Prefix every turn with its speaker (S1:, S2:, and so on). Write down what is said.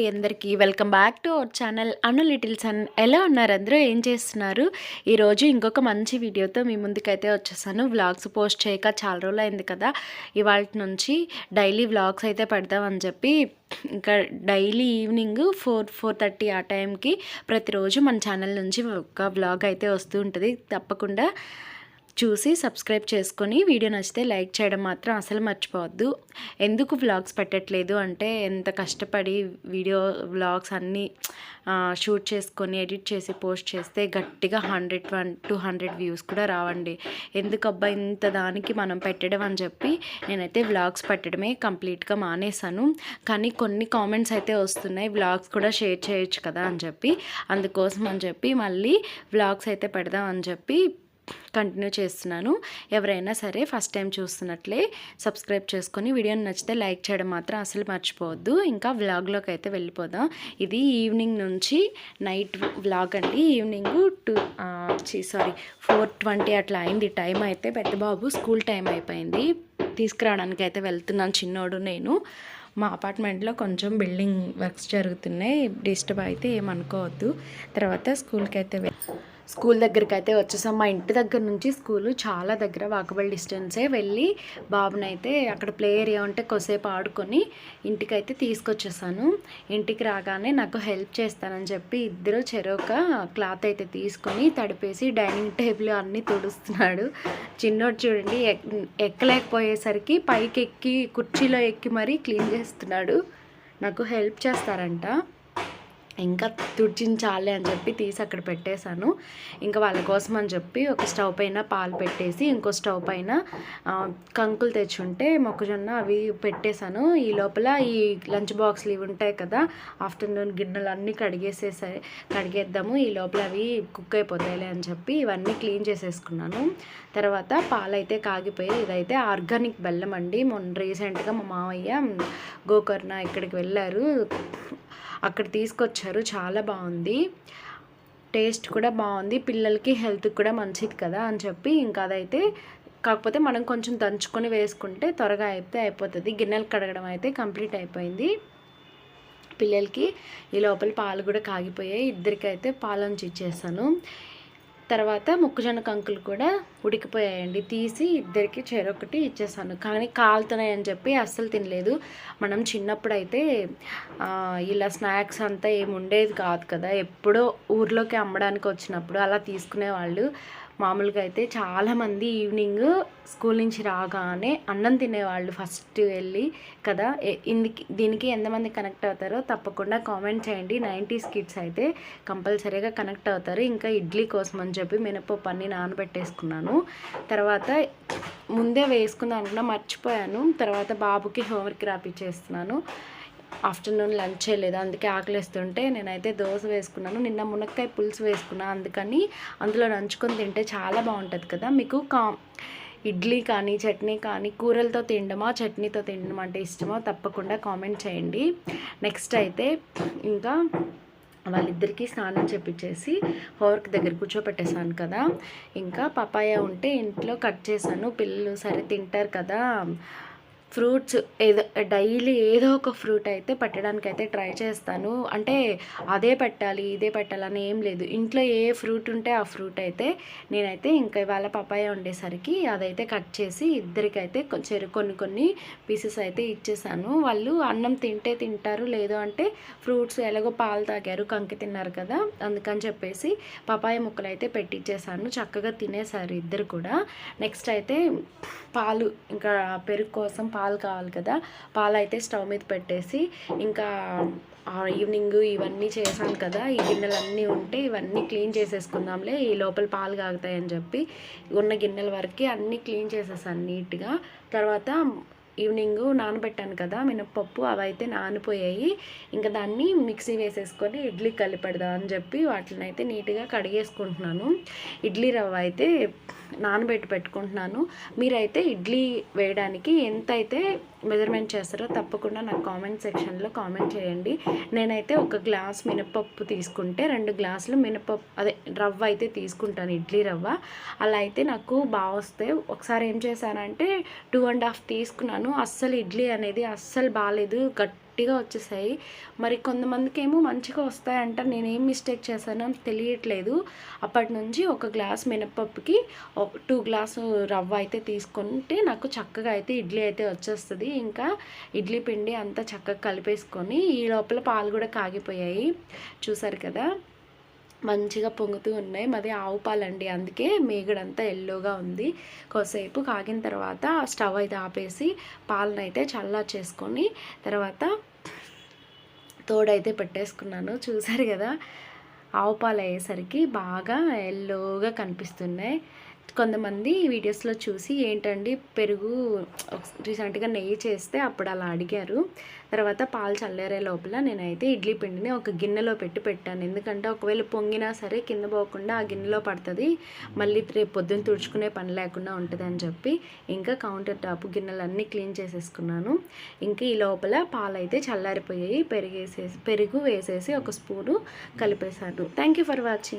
S1: అండి అందరికీ. Welcome back to our channel Anu little sun. ఎలా ఉన్నారు అందరూ? ఏం చేస్తున్నారు? ఈరోజు ఇంకొక మంచి వీడియోతో మీ ముందుకైతే వచ్చేసాను. వ్లాగ్స్ పోస్ట్ చేయక చాలా రోజులు అయింది కదా. ఇవాళ నుంచి డైలీ వ్లాగ్స్ అయితే పెడదామని చెప్పి ఇంకా daily evening four four thirty ఆ టైంకి ప్రతిరోజు మన ఛానల్ నుంచి ఒక వ్లాగ్ అయితే వస్తూ ఉంటుంది. తప్పకుండా చూసి సబ్స్క్రైబ్ చేసుకొని వీడియో నచ్చితే లైక్ చేయడం మాత్రం అసలు మర్చిపోవద్దు. ఎందుకు వ్లాగ్స్ పెట్టట్లేదు అంటే ఎంత కష్టపడి వీడియో వ్లాగ్స్ అన్నీ షూట్ చేసుకొని ఎడిట్ చేసి పోస్ట్ చేస్తే గట్టిగా hundred one two hundred views కూడా రావండి. ఎందుకు అబ్బా ఇంత దానికి మనం పెట్టడం అని చెప్పి నేనైతే వ్లాగ్స్ పెట్టడమే కంప్లీట్గా మానేశాను. కానీ కొన్ని కామెంట్స్ అయితే వస్తున్నాయి. వ్లాగ్స్ కూడా షేర్ చేయొచ్చు కదా అని చెప్పి. అందుకోసం అని చెప్పి మళ్ళీ వ్లాగ్స్ అయితే పెడదాం అని చెప్పి కంటిన్యూ చేస్తున్నాను. ఎవరైనా సరే ఫస్ట్ టైం చూస్తున్నట్లే సబ్స్క్రైబ్ చేసుకొని వీడియోని నచ్చితే లైక్ చేయడం మాత్రం అసలు మర్చిపోవద్దు. ఇంకా వ్లాగ్లోకి అయితే వెళ్ళిపోదాం. ఇది ఈవినింగ్ నుంచి నైట్ వ్లాగ్ అండి. Evening two sorry four twenty అట్లా అయింది. టైం అయితే పెద్ద బాబు స్కూల్ టైం అయిపోయింది. తీసుకురావడానికి అయితే వెళ్తున్నాను చిన్నోడు నేను. మా అపార్ట్మెంట్లో కొంచెం బిల్డింగ్ వర్క్స్ జరుగుతున్నాయి. డిస్టర్బ్ అయితే ఏమనుకోవద్దు. తర్వాత స్కూల్కి అయితే స్కూల్ దగ్గరికి అయితే వచ్చేసాం. మా ఇంటి దగ్గర నుంచి స్కూలు చాలా దగ్గర వాకబుల్ డిస్టెన్సే వెళ్ళి బాబునైతే అక్కడ ప్లే ఏరియా ఉంటే కొసేపు ఆడుకొని ఇంటికైతే తీసుకొచ్చేసాను. ఇంటికి రాగానే నాకు హెల్ప్ చేస్తానని చెప్పి ఇద్దరు చెరొక క్లాత్ అయితే తీసుకొని తడిపేసి డైనింగ్ టేబుల్ అన్నీ తుడుస్తున్నాడు. చిన్నోడు చూడండి ఎక్కలేకపోయేసరికి పైకి ఎక్కి కుర్చీలో ఎక్కి మరీ క్లీన్ చేస్తున్నాడు. నాకు హెల్ప్ చేస్తారంట. ఇంకా తుడిచించాలి అని చెప్పి తీసి అక్కడ పెట్టేశాను. ఇంకా వాళ్ళ కోసం అని చెప్పి ఒక స్టవ్ పైన పాలు పెట్టేసి ఇంకో స్టవ్ పైన కంకులు తెచ్చుంటే మొక్కజొన్న అవి పెట్టేశాను. ఈ లోపల ఈ లంచ్ బాక్స్లు ఇవి ఉంటాయి కదా ఆఫ్టర్నూన్ గిన్నెలు అన్నీ కడిగేసేసే కడిగేద్దాము. ఈ లోపల అవి కుక్ అయిపోతాయిలే అని చెప్పి ఇవన్నీ క్లీన్ చేసేసుకున్నాను. తర్వాత పాలైతే కాగిపోయి ఇదైతే ఆర్గానిక్ బెల్లం అండి. మొన్న రీసెంట్గా మా మామయ్య గోకర్ణ ఇక్కడికి వెళ్ళారు. అక్కడ తీసుకొచ్చారు. చాలా బాగుంది. టేస్ట్ కూడా బాగుంది. పిల్లలకి హెల్త్కి కూడా మంచిది కదా అని చెప్పి ఇంకా అదైతే కాకపోతే మనం కొంచెం దంచుకొని వేసుకుంటే త్వరగా అయితే అయిపోతుంది. గిన్నెలు కడగడం అయితే కంప్లీట్ అయిపోయింది. పిల్లలకి ఈ లోపల పాలు కూడా కాగిపోయాయి. ఇద్దరికైతే పాలంచి ఇచ్చేసాను. తర్వాత మొక్కజొన్న కంకులు కూడా ఉడికిపోయాయండి. తీసి ఇద్దరికి చెరొకటి ఇచ్చేసాను. కానీ కాలుతున్నాయని చెప్పి అస్సలు తినలేదు. మనం చిన్నప్పుడు అయితే ఇలా స్నాక్స్ అంతా ఏమి ఉండేది కాదు కదా. ఎప్పుడో ఊర్లోకి అమ్మడానికి వచ్చినప్పుడు అలా తీసుకునేవాళ్ళు. మామూలుగా అయితే చాలామంది ఈవినింగ్ స్కూల్ నుంచి రాగానే అన్నం తినేవాళ్ళు ఫస్ట్ వెళ్ళి కదా. ఇందుకి దీనికి ఎంతమంది కనెక్ట్ అవుతారో తప్పకుండా కామెంట్ చేయండి. నైంటీస్ కిడ్స్ అయితే కంపల్సరీగా కనెక్ట్ అవుతారు. ఇంకా ఇడ్లీ కోసం అని చెప్పి మినపప్పు అన్ని నానబెట్టేసుకున్నాను. తర్వాత ముందే వేసుకుందాం అనుకున్నా మర్చిపోయాను. తర్వాత బాబుకి హోంవర్క్ రాపిచ్చేస్తున్నాను. ఆఫ్టర్నూన్ లంచ్ చేయలేదు. అందుకే ఆకలిస్తుంటే నేనైతే దోశ వేసుకున్నాను. నిన్న మునక్కాయ పులుసు వేసుకున్నాను అందుకని అందులో నంచుకొని తింటే చాలా బాగుంటుంది కదా. మీకు కా ఇడ్లీ కానీ చట్నీ కానీ కూరలతో తినడమా చట్నీతో తినడం అంటే ఇష్టమో తప్పకుండా కామెంట్ చేయండి. నెక్స్ట్ అయితే ఇంకా వాళ్ళిద్దరికీ స్నానం చెప్పించేసి హోవర్క్ దగ్గర కూర్చోపెట్టేశాను కదా. ఇంకా పపాయ ఉంటే ఇంట్లో కట్ చేశాను. పిల్లలు సరే తింటారు కదా. ఫ్రూట్స్ ఏదో డైలీ ఏదో ఒక ఫ్రూట్ అయితే పెట్టడానికి అయితే ట్రై చేస్తాను. అంటే అదే పెట్టాలి ఇదే పెట్టాలని ఏం లేదు. ఇంట్లో ఏ ఫ్రూట్ ఉంటే ఆ ఫ్రూట్ అయితే నేనైతే ఇంకా ఇవాళ పపాయ ఉండేసరికి అదైతే కట్ చేసి ఇద్దరికైతే కొంచెం కొన్ని కొన్ని పీసెస్ అయితే ఇచ్చేసాను. వాళ్ళు అన్నం తింటే తింటారు లేదు అంటే ఫ్రూట్స్ ఎలాగో పాలు తాగారు కంకి తిన్నారు కదా అందుకని చెప్పేసి పపాయ ముక్కలు అయితే పెట్టించేసాను చక్కగా తినేసారు ఇద్దరు కూడా. నెక్స్ట్ అయితే పాలు ఇంకా పెరుగు కోసం పాలు కావాలి కదా. పాలు అయితే స్టవ్ మీద పెట్టేసి ఇంకా ఈవినింగ్ ఇవన్నీ చేశాను కదా. ఈ గిన్నెలన్నీ ఉంటే ఇవన్నీ క్లీన్ చేసేసుకుందాంలే. ఈ లోపల పాలు కాగుతాయని చెప్పి ఉన్న గిన్నెల వరకు అన్నీ క్లీన్ చేసేసాను నీట్గా. తర్వాత ఈవినింగ్ నానబెట్టాను కదా మినప్పప్పు అవైతే నానిపోయాయి. ఇంకా దాన్ని మిక్సీ వేసేసుకొని ఇడ్లీ కలిపెడదాం అని చెప్పి వాటిని అయితే నీట్గా కడిగేసుకుంటున్నాను. ఇడ్లీ రవ్వ అయితే నానబెట్టి పెట్టుకుంటున్నాను. మీరైతే ఇడ్లీ వేయడానికి ఎంత అయితే మెజర్మెంట్ చేస్తారో తప్పకుండా నాకు కామెంట్ సెక్షన్లో కామెంట్ చేయండి. నేనైతే ఒక గ్లాస్ మినపప్పు తీసుకుంటే రెండు గ్లాసులు మినపప్పు అదే రవ్వ అయితే తీసుకుంటాను ఇడ్లీ రవ్వ. అలా అయితే నాకు బాగా వస్తాయి. ఒకసారి ఏం చేశానంటే టూ అండ్ హాఫ్ తీసుకున్నాను. అస్సలు ఇడ్లీ అనేది అస్సలు బాగాలేదు. గట్టి గట్టిగా వచ్చేసాయి. మరి కొంతమందికి ఏమో మంచిగా వస్తాయంట నేనేం మిస్టేక్ చేశానో తెలియట్లేదు. అప్పటి నుంచి ఒక గ్లాస్ మినపప్పుకి ఒక టూ గ్లాసు రవ్వ అయితే తీసుకుంటే నాకు చక్కగా అయితే ఇడ్లీ అయితే వచ్చేస్తుంది. ఇంకా ఇడ్లీ పిండి అంతా చక్కగా కలిపేసుకొని ఈ లోపల పాలు కూడా కాగిపోయాయి. చూసారు కదా? మంచిగా పొంగుతూ ఉన్నాయి. మాది ఆవు పాలండి. అందుకే మేగడంతా ఎల్లోగా ఉంది. కొద్దిసేపు కాగిన తర్వాత స్టవ్ అయితే ఆపేసి పాలనైతే చల్లా చేసుకొని తర్వాత తోడైతే పెట్టేసుకున్నాను. చూసారు కదా? ఆవు పాలు అయ్యేసరికి బాగా ఎల్లోగా కనిపిస్తున్నాయి. కొంతమంది వీడియోస్లో చూసి ఏంటండి పెరుగు రీసెంట్గా నెయ్యి చేస్తే అప్పుడు అలా అడిగారు. తర్వాత పాలు చల్లారే లోపల నేనైతే ఇడ్లీ పిండిని ఒక గిన్నెలో పెట్టి పెట్టాను. ఎందుకంటే ఒకవేళ పొంగినా సరే కింద పోకుండా ఆ గిన్నెలో పడుతుంది. మళ్ళీ రేపు పొద్దున్న తుడుచుకునే పని లేకుండా ఉంటుంది అని చెప్పి ఇంకా కౌంటర్ టాప్ గిన్నెలన్నీ క్లీన్ చేసేసుకున్నాను. ఇంకా ఈ లోపల పాలు అయితే చల్లారిపోయాయి. పెరిగేసేసి పెరుగు వేసేసి ఒక spoon కలిపేశాను. Thank you for watching